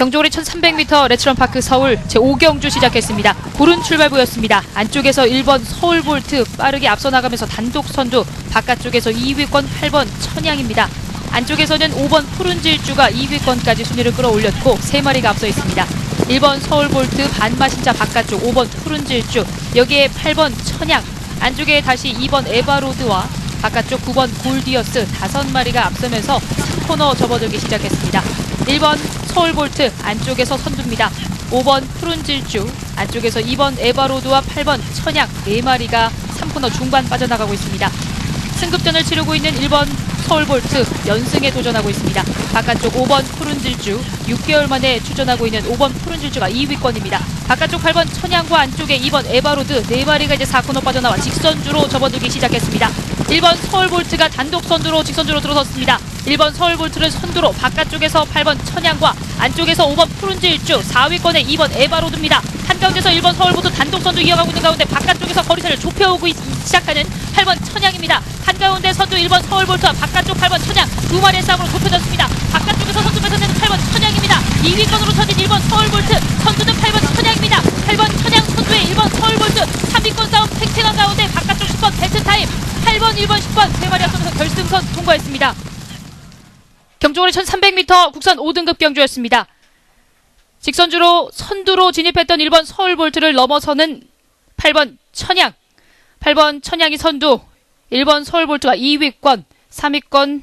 경주거리 1300m 레츠런 파크 서울 제5경주 시작했습니다. 고른 출발 보였습니다. 안쪽에서 1번 서울볼트 빠르게 앞서 나가면서 단독 선두, 바깥쪽에서 2위권 8번 천양입니다. 안쪽에서는 5번 푸른 질주가 2위권까지 순위를 끌어올렸고 3마리가 앞서 있습니다. 1번 서울볼트 반마신자 바깥쪽 5번 푸른 질주 여기에 8번 천양 안쪽에 다시 2번 에바로드와 바깥쪽 9번 골디어스 5마리가 앞서면서 3코너 접어들기 시작했습니다. 1번 서울볼트 안쪽에서 선두입니다. 5번 푸른 질주 안쪽에서 2번 에바로드와 8번 천양 4마리가 3코너 중반 빠져나가고 있습니다. 승급전을 치르고 있는 1번 서울볼트 연승에 도전하고 있습니다. 바깥쪽 5번 푸른질주 6개월 만에 출전하고 있는 5번 푸른질주가 2위권입니다. 바깥쪽 8번 천양과 안쪽에 2번 에바로드 4마리가 이제 4코너 빠져나와 직선주로 접어들기 시작했습니다. 1번 서울볼트가 단독 선두로 직선주로 들어섰습니다. 1번 서울볼트를 선두로 바깥쪽에서 8번 천양과 안쪽에서 5번 푸른질주 4위권에 2번 에바로드입니다. 한가운데서 1번 서울볼트 단독 선두 이어가고 있는 가운데 바깥쪽에서 거리세를 좁혀오고 있- 시작하는 8번 천양입니다. 한가운데 선두 1번 서울볼트와 바깥 쪽 8번 천양 두 마리의 싸움으로 좁혀졌습니다. 바깥쪽에서 선두 뺏어내는 8번 천양입니다. 2위권으로 서진 1번 서울볼트 선두는 8번 천양입니다. 8번 천양 선두의 1번 서울볼트 3위권 싸움 팽팽한 가운데 바깥쪽 10번 베스트 타임 8번 1번 10번 세 마리 앞서면서 결승선 통과했습니다. 경주거리 1300m 국산 5등급 경주였습니다. 직선주로 선두로 진입했던 1번 서울볼트를 넘어서는 8번 천양 8번 천양이 선두 1번 서울볼트가 2위권 3위권